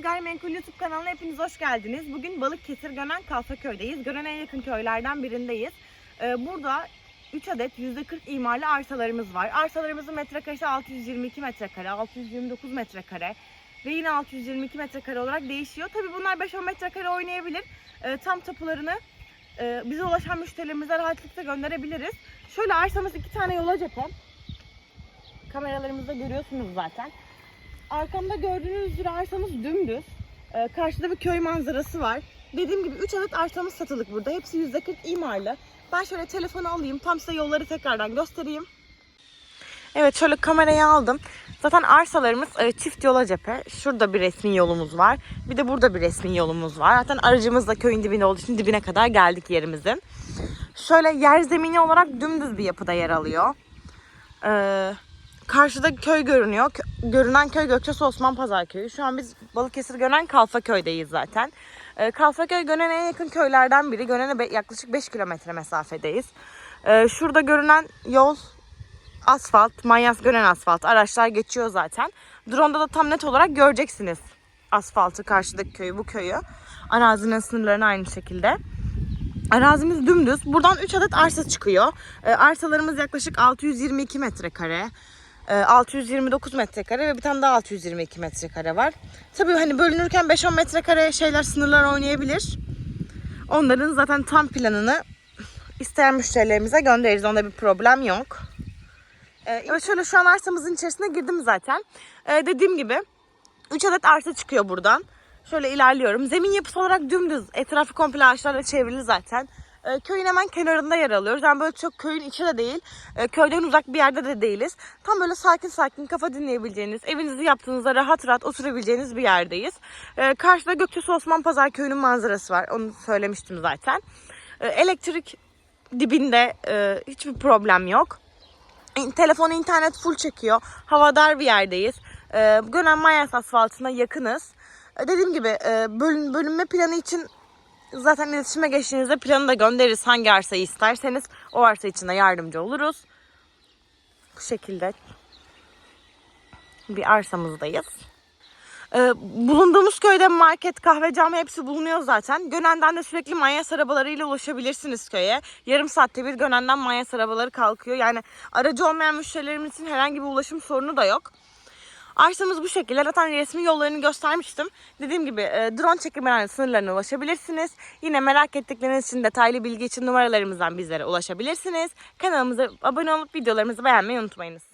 Miras Gayrimenkul YouTube kanalına hepiniz hoş geldiniz. Bugün Balıkesir Gönen Kalfaköy'deyiz. Gönen en yakın köylerden birindeyiz. Ee, burada 3 adet %40 imarlı arsalarımız var. Arsalarımızın metrekaresi 622 metrekare, 629 metrekare ve yine 622 metrekare olarak değişiyor. Tabii bunlar 5-10 metrekare oynayabilir. Ee, tam tapularını e, bize ulaşan müşterilerimize rahatlıkla gönderebiliriz. Şöyle arsamız iki tane yola cephe. Kameralarımızda görüyorsunuz zaten. Arkamda gördüğünüz üzere arsamız dümdüz. Ee, karşıda bir köy manzarası var. Dediğim gibi 3 adet arsamız satılık burada. Hepsi %40 imarlı. Ben şöyle telefonu alayım. Tam size yolları tekrardan göstereyim. Evet şöyle kamerayı aldım. Zaten arsalarımız e, çift yola cephe. Şurada bir resmi yolumuz var. Bir de burada bir resmi yolumuz var. Zaten aracımız da köyün dibinde olduğu için dibine kadar geldik yerimizin. Şöyle yer zemini olarak dümdüz bir yapıda yer alıyor. Ee, karşıda köy görünüyor. Görünen köy Gökçesi Osman Pazar Köyü. Şu an biz Balıkesir Gönen Kalfaköy'deyiz zaten. Ee, Kalfaköy Gönen'e en yakın köylerden biri. Gönen'e yaklaşık 5 kilometre mesafedeyiz. Ee, şurada görünen yol asfalt, Manyas Gönen asfalt. Araçlar geçiyor zaten. Drone'da da tam net olarak göreceksiniz asfaltı karşıdaki köyü, bu köyü. Arazinin sınırlarını aynı şekilde. Arazimiz dümdüz. Buradan 3 adet arsa çıkıyor. E, arsalarımız yaklaşık 622 metrekare. E, 629 metrekare ve bir tane daha 622 metrekare var. Tabii hani bölünürken 5-10 metrekare şeyler sınırlar oynayabilir. Onların zaten tam planını isteyen müşterilerimize göndeririz. Onda bir problem yok. E, evet şöyle şu an arsamızın içerisine girdim zaten. E, dediğim gibi 3 adet arsa çıkıyor buradan. Şöyle ilerliyorum. Zemin yapısı olarak dümdüz. Etrafı komple ağaçlarla çevrili zaten. Ee, köyün hemen kenarında yer alıyoruz. Yani böyle çok köyün içi de değil. e, köyden uzak bir yerde de değiliz. Tam böyle sakin sakin kafa dinleyebileceğiniz, evinizi yaptığınızda rahat rahat oturabileceğiniz bir yerdeyiz. Ee, karşıda Gökçesi Osman Pazar Köyü'nün manzarası var. Onu söylemiştim zaten. Ee, elektrik dibinde e, hiçbir problem yok. Telefon, internet full çekiyor. Havadar bir yerdeyiz. Ee, Gönen Mayas asfaltına yakınız. Ee, dediğim gibi e, bölün, bölünme planı için zaten iletişime geçtiğinizde planı da göndeririz. Hangi arsayı isterseniz o arsa için de yardımcı oluruz. Bu şekilde bir arsamızdayız. Ee, bulunduğumuz köyde market, kahve, cami hepsi bulunuyor zaten. Gönen'den de sürekli manyas arabalarıyla ulaşabilirsiniz köye. Yarım saatte bir Gönen'den manyas arabaları kalkıyor. Yani aracı olmayan müşterilerimiz için herhangi bir ulaşım sorunu da yok. Arsamız bu şekilde. Zaten resmi yollarını göstermiştim. Dediğim gibi e, drone çekimlerle sınırlarına ulaşabilirsiniz. Yine merak ettikleriniz için detaylı bilgi için numaralarımızdan bizlere ulaşabilirsiniz. Kanalımıza abone olup videolarımızı beğenmeyi unutmayınız.